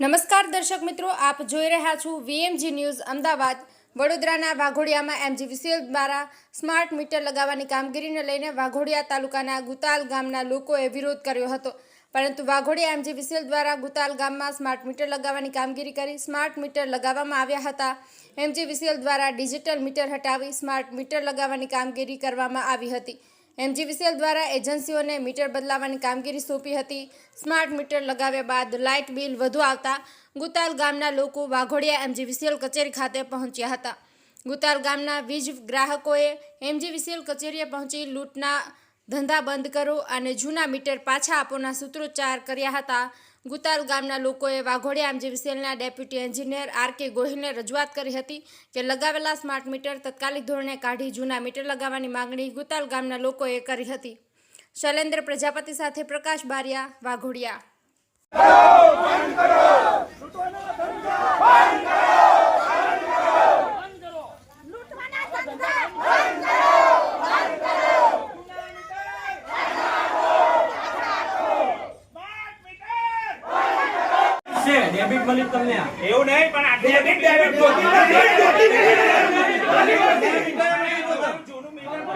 નમસ્કાર દર્શક મિત્રો, આપ જોઈ રહ્યા છો વીએમજી ન્યૂઝ, અમદાવાદ. વડોદરાના વાઘોડિયામાં એમજીવીસીએલ દ્વારા સ્માર્ટ મીટર લગાવવાની કામગીરીને લઈને વાઘોડિયા તાલુકાના ગુતાલ ગામના લોકોએ વિરોધ કર્યો હતો. પરંતુ વાઘોડિયા એમજીવીસીએલ દ્વારા ગુતાલ ગામમાં સ્માર્ટ મીટર લગાવવાની કામગીરી કરી સ્માર્ટ મીટર લગાવવામાં આવ્યા હતા. એમજીવીસીએલ દ્વારા ડિજિટલ મીટર હટાવી સ્માર્ટ મીટર લગાવવાની કામગીરી કરવામાં આવી હતી. એમજીવીસીએલ દ્વારા એજન્સીઓને મીટર બદલાવવાની કામગીરી સોંપી હતી. સ્માર્ટ મીટર લગાવ્યા બાદ લાઇટ બિલ વધુ આવતા ગુતાલ ગામના લોકો વાઘોડિયા એમજીવીસીએલ કચેરી ખાતે પહોંચ્યા હતા. ગુતાલ ગામના વીજ ગ્રાહકોએ એમજીવીસીએલ કચેરીએ પહોંચી લૂંટના ધંધા બંધ કરો અને જૂના મીટર પાછા આપોના સૂત્રોચ્ચાર કર્યા હતા. ગુતાલ ગામના લોકોએ વાઘોડિયા એમજીવીસીએલના ડેપ્યુટી એન્જિનિયર આર કે ગોહિલને રજૂઆત કરી હતી કે લગાવેલા સ્માર્ટ મીટર તત્કાલિક ધોરણે કાઢી જૂના મીટર લગાવવાની માંગણી ગુતાલ ગામના લોકોએ કરી હતી. શૈલેન્દ્ર પ્રજાપતિ સાથે પ્રકાશ બારિયા, વાઘોડિયા લૂંટવાના ધંધા બંધ કરો છે ડેબિટ મળી તમને એવું નહીં પણ આ ડેબિટ ડેબિટ જોતી નથી. જૂનું મીટર